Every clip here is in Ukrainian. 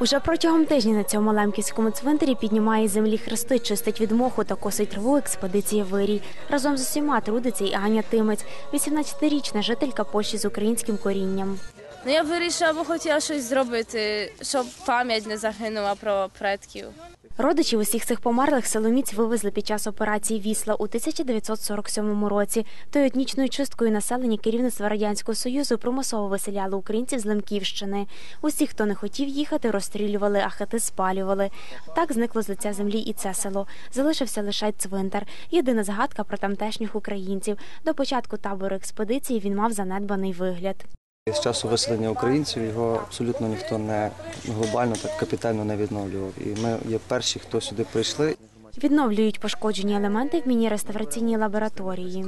Уже протягом тижня на цьому лемківському цвинтарі піднімає землі хрести, чистить від моху та косить траву експедиція Вирій. Разом з усіма трудиться і Аня Тимець, 18-річна жителька Польщі з українським корінням. Ну я вирішила, бо хотіла щось зробити, щоб пам'ять не загинула про предків. Родичів усіх цих померлих Соломіць вивезли під час операції Вісла у 1947 році. Тою етнічною чисткою населення керівництва радянського союзу примусово виселяло українців з Лемківщини. Усіх, хто не хотів їхати, розстрілювали, а хати спалювали. Так зникло з лиця землі і це село. Залишився лише цвинтар. Єдина згадка про тамтешніх українців. До початку табору експедиції він мав занедбаний вигляд. З часу виселення українців його абсолютно ніхто не глобально так капітально не відновлював. І ми є перші, хто сюди прийшли. Відновлюють пошкоджені елементи в міні-реставраційній лабораторії.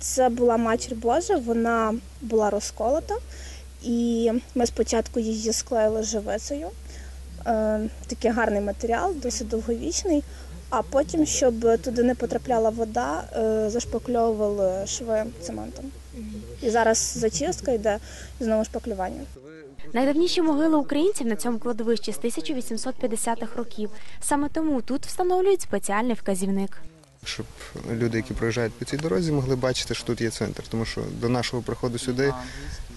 Це була матір Божа, вона була розколота, і ми спочатку її склеїли живицею. Е, такий гарний матеріал, досить довговічний. А потім, щоб туди не потрапляла вода, е, зашпакльовували шви цементом. І зараз зачистка йде і знову шпаклювання. Найдавніші могили українців на цьому кладовищі з 1850-х років. Саме тому тут встановлюють спеціальний вказівник. щоб люди, які проїжджають по цій дорозі, могли бачити, що тут є центр. Тому що до нашого приходу сюди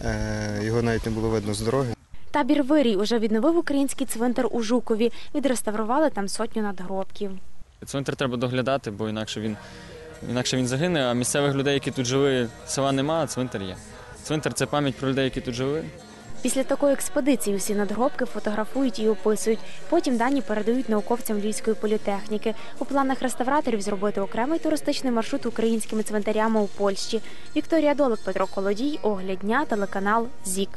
е, його навіть не було видно з дороги. Табір Вирій уже відновив український цвинтар у Жукові. Відреставрували там сотню надгробків. Цвинтар треба доглядати, бо інакше він, інакше він загине, а місцевих людей, які тут жили, села нема, а цвинтар є. Цвинтар це пам'ять про людей, які тут жили. Після такої експедиції усі надгробки фотографують і описують. Потім дані передають науковцям Львівської політехніки. У планах реставраторів зробити окремий туристичний маршрут українськими цвинтарями у Польщі. Вікторія Долик, Петро Колодій, Огляд дня, телеканал ЗІК.